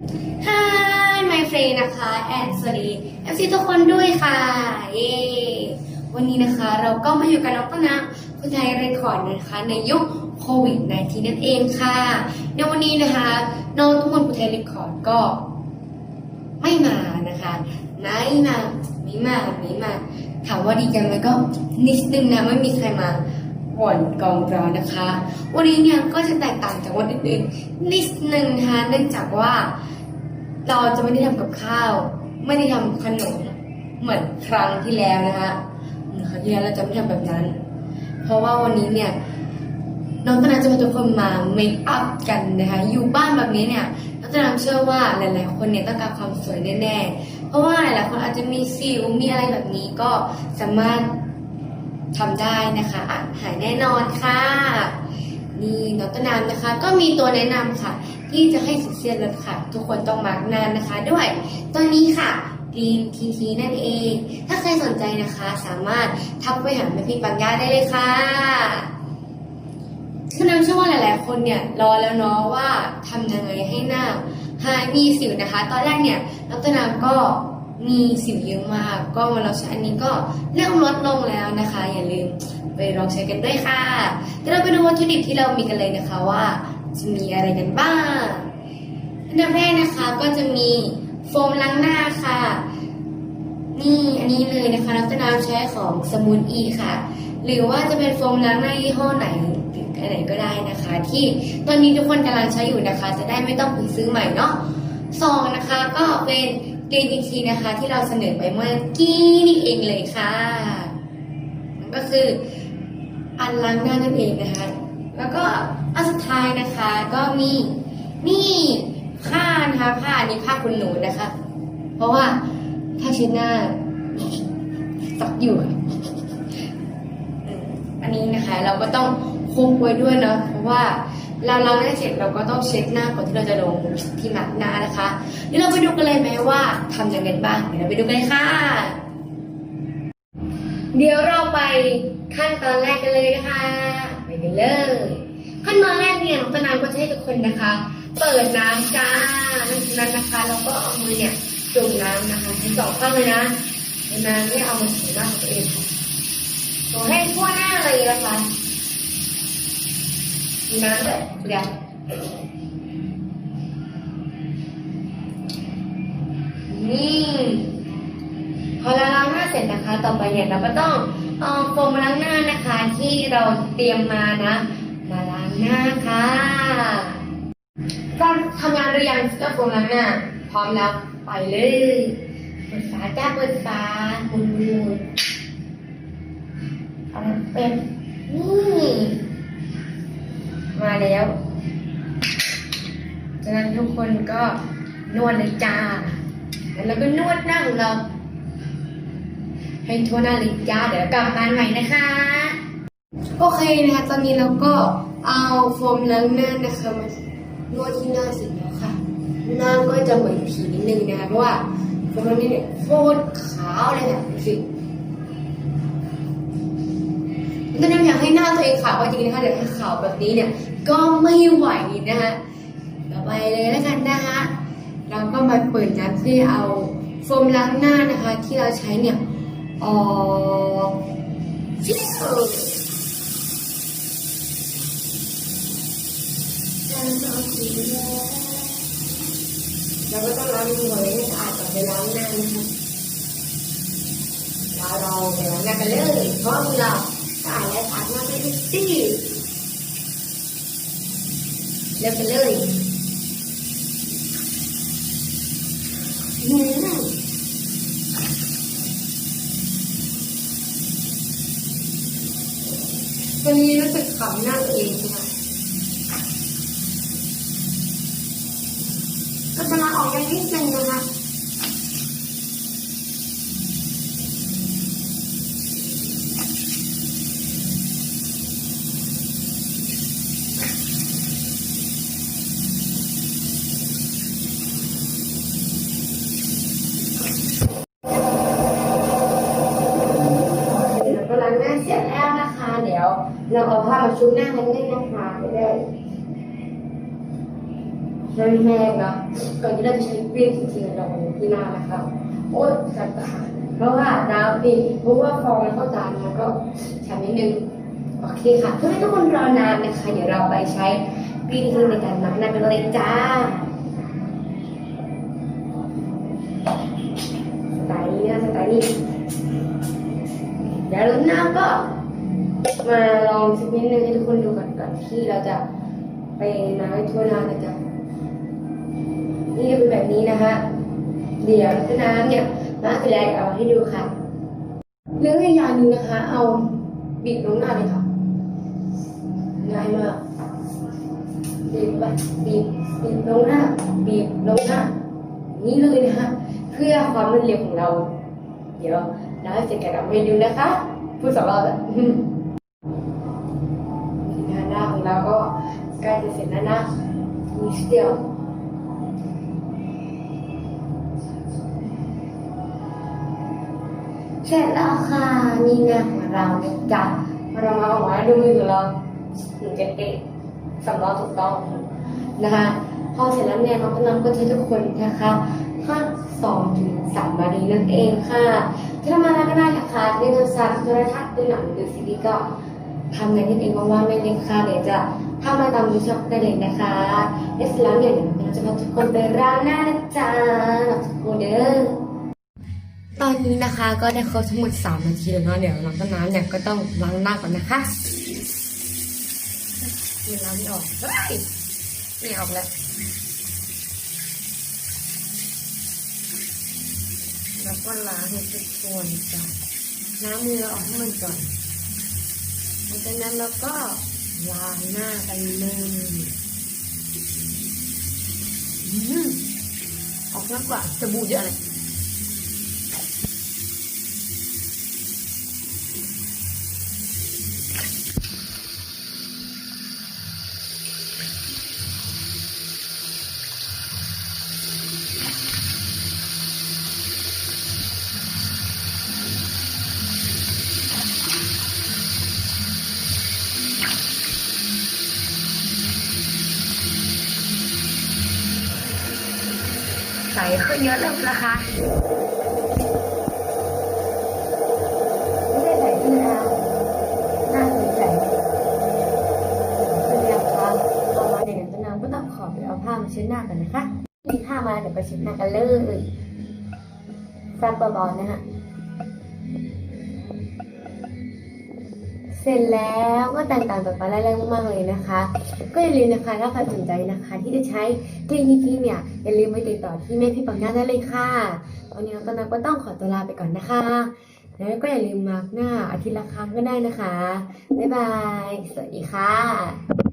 Hi my friend นะคะแอนสวัสดี FC ทุกคนด้วยค่ะ เย้วันนี้นะคะเราก็มาอยู่กับน้องต้นน้ำคุณไทยเรคคอร์ดนะคะ ในยุคโควิด -19 นั่นเองค่ะ ในวันนี้นะคะน้องทุกคนคุณไทยเรคคอร์ดก็ ไม่มานะคะไม่มาไม่มาไม่มาถามว่าดีกันไหมก็นิดนึงนะไม่มีใครมา ก่อนกองเรานนะคะ วันนี้เนี่ยก็จะแตกต่างจากวันอื่นๆนิดนึงนะคะเนื่องจากว่าเราจะไม่ได้ทำกับข้าว ไม่ได้ทำขนมเหมือนครั้งที่แล้วนะคะเหมือนครั้งที่แล้วเราจะไม่ทำแบบนั้น เพราะว่าวันนี้เนี่ยน้องตนาจะพาทุกคนมาเมคอัพกันนะคะอยู่บ้านแบบนี้เนี่ยน้องตนาเชื่อว่าหลายๆ คนเนี่ยต้องการความสวยแน่ๆเพราะว่าหลายๆคนอาจจะมีสิวมีอะไรแบบนี้ก็สามารถ ทำได้นะคะอะหายแน่นอนค่ะ นี่นอตนน้ำนะคะ ก็มีตัวแนะนำค่ะ ที่จะให้สิวเซียนลดค่ะ ทุกคนต้องมาร์กนานนะคะ ด้วย ตัวนี้ค่ะดีมทีทีนั่นเอง ถ้าใครสนใจนะคะ สามารถทักไปหาแม่พี่ปัญญาได้เลยค่ะคือน้ำเชื่อว่าหลาย ๆ คนเนี่ยรอแล้วเนาะว่าทำยังไงให้หน้าหายมีสิวนะคะ ตอนแรกเนี่ยน้อตนน้ำก็ มีสิวเยอะมาก ก็มาลองใช้อันนี้ก็เริ่มลดลงแล้วนะคะ อย่าลืมไปลองใช้กันด้วยค่ะเดี๋ยวเราไปดูวัตถุดิบที่เรามีกันเลยนะคะว่าจะมีอะไรกันบ้างอันดับแรกนะคะก็จะมีโฟมล้างหน้าค่ะ นี่อันนี้เลยนะคะน้ำต้นน้ำใช้ของสมุนอีค่ะ หรือว่าจะเป็นโฟมล้างหน้ายี่ห้อไหนออะไรก็ได้นะคะ ที่ตอนนี้ทุกคนกำลังใช้อยู่นะคะ จะได้ไม่ต้องไปซื้อใหม่เนาะ สองนะคะก็เป็นกรีนทีนะคะ ที่เราเสนอไปเมื่อกี้นี่เองเลยค่ะก็คืออันล้างหน้านั่นเองนะคะ แล้วก็อันสุดท้ายนะคะก็มีนี่ผ้านะคะผ้าอันนี้ผ้าคุณหนูนะคะ เพราะว่าผ้าเช็ดหน้าซักอยู่อะอันนี้นะคะ เราก็ต้องคุมไว้ด้วยเนาะเพราะว่า เราล้างหน้าเสร็จเราก็ต้องเช็ดหน้าก่อนที่เราจะลงที่มาร์กหน้านะคะเดี๋ยวเราไปดูกันเลยไหมว่าทำยังไงบ้างเดี๋ยวเราไปดูกันเลยค่ะ เดี๋ยวเราไปขั้นตอนแรกกันเลยนะคะไปกันเลย ขั้นตอนแรกเนี่ยน้องตนานก็จะให้ทุกคนนะคะ เปิดน้ำจ้านั้นนะคะ เราก็เอามือเนี่ยจุ่มน้ำนะคะทั้งสองข้างเลยนะน้ำไม่เอามาถูหน้าตัวเองค่ะขอให้ทั่วหน้าเลยนะคะ มีน้ำแบบเดี๋ยวนี่พอเราล้างหน้าเสร็จนะคะ ต่อไปเนี่ยเราก็ต้องเอาโฟมล้างหน้านะคะที่เราเตรียมมานะ มาล้างหน้าค่ะเราทำงานหรือยังเจ้าโฟมล้างหน้า พร้อมแล้วไปเลยเปิดฝาจ้าเปิดฝาหมุนหมุนเอาเป็น นั้นก็นวดเลยจ้าแล้วก็นวดหน้าของเรา ให้ทั่วหน้าเลยจ้าเดี๋ยวกลับมาใหม่นะคะโอเคนะคะตอนนี้เราก็เอาโฟมล้างหน้านะคะมานวดที่หน้าเสร็จแล้วค่ะหน้าก็จะเหมือนผีนิดนึงนะคะเพราะว่าโฟมล้างหน้เนี่ยโคตรขาวเลยค่ะดูสิตอนนั้นอยากให้หน้าตัวเองขาวจริงๆนะคะเดี๋ยวถ้าขาวแบบนี้เนี่ยก็ไม่ไหวนะคะ ไปเลยแล้วกันนะคะ เราก็มาเปิดน้ำเพื่เอาโฟมล้างหน้านะคะ ที่เราใช้เนี่ยออกเราก็ต้องล้างมือให้สะอาดก่อนไปล้างหน้านะคะเราเราไปล้างหน้ากันเลยเพราะมือเราสะอาดและสะอาดมากเลยทุกที่เริ่มกันเลยอืม วันนี้รู้สึกขำหน้าตัวเองค่ะก็จะมาออกกันนิดนึงนะคะ เราก็ล้างหน้าเสร็จแล้วนะคะ เดี๋ยวเราเอาผ้ามา ชุบหน้ากันเลยนะคะไปเลยแห้งๆนะก่อนที่เราจะใช้กรีนจริงๆเราเอาที่นานะครับโอ๊ยจัดการเพราะว่าน้ำนี่เพราะว่าฟองมันเข้าจานมันก็ใช้นิดนึงโอเคค่ะเพื่อให้ทุกคนรอนานนะคะ เดี๋ยวเราไปใช้กรีนทีในการนับหน้ากันเลยจ้าสไตล์นี้นะสไตล์นี้เดี๋ยวรดน้ำก็ มาลองสักนิดนึงให้ทุกคนดูก่อนก่อนที่เราจะไปน้ำให้ทั่วหน้านะจ๊ะนี่จะเป็นแบบนี้นะคะเดี๋ยวน้ำเนี่ยน้าจะแรกเอาให้ดูค่ะเรื่องอีกอย่างหนึงนะคะ เอาบีบลงหน้าเลยค่ะง่ายมากบีบไปบีบบีบลงหน้าบีบลงหน้านี่เลยนะคะเพื่อความรวดเร็วของเรา เดี๋ยวเราจะแกะออกให้ดูนะคะพูดสองรอบแล้ว นี่นะคะหน้าของเราก็ใกล้จะเสร็จแล้วนะนิดเดียวเสร็จแล้วค่ะนี่หน้าของเรานะจ๊ะเรามาออกมาดูมือของเราหนึ่งเจ็ดเอ็ดสำรองถูกต้องนะคะพอเสร็จแล้วเนี่ยน้องก็นำก็จะทุกคนนะคะห้าสองถึงสามมารีนั่นเองค่ะจะทำอะไรก็ได้นะคะในโทรศัพท์โทรทัศน์ดูหนังดูซีรีส์ก็ ทำในที่เองว่างๆไม่เลยค่ะเดี๋ยวจะทำมาตามที่ชอบได้เลยนะคะและเสร็จแล้วเนี่ยเดี๋ยวเราจะพาทุกคนไปร้านหน้านะจ๊ะทุกคนเด้อตอนนี้นะคะก็ได้ครบทั้งหมด 3 นาทีแล้วเนาะเดี๋ยวน้องต้นน้ำเนี่ยก็ต้องล้างหน้าก่อนนะคะมีน้ำไม่ออกเฮ้ยไม่ออกแล้วแล้วก็ล้างให้ทุกคนจ้ะล้างมือออกให้มันก่อน หลังจากนั้นเราก็ล้างหน้ากันเลยอออกมากกว่าสบู่เยอะเลย ใส่ขึ้นเยอะแล้วนะคะไม่ได้ใส่ขึ้นแล้วหน้าใส่เป็นแนวทางเอามาเดี๋ยวต้นน้ำก็ต้องขอไปเอาผ้ามาเช็ดหน้ากันนะคะมีผ้ามาเดี๋ยวไปเช็ดหน้ากันเลยซักเบาๆนะฮะ ร็จแล้วก็แต่างๆต่อไปแรกๆมากๆเลยนะคะ ก็อย่าลืมนะคะถ้าใครสนใจนะคะ ที่จะใช้คลินิกนี้เนี่ยอย่าลืมไปติดต่อที่แม่พี่ปังหน้าได้เลยค่ะวันนี้น้องต้นนักก็ต้องขอตัวลาไปก่อนนะคะ แล้วก็อย่าลืมมาร์กหน้าอาทิตย์ละครั้งก็ได้นะคะบ๊ายบายสวัสดีค่ะ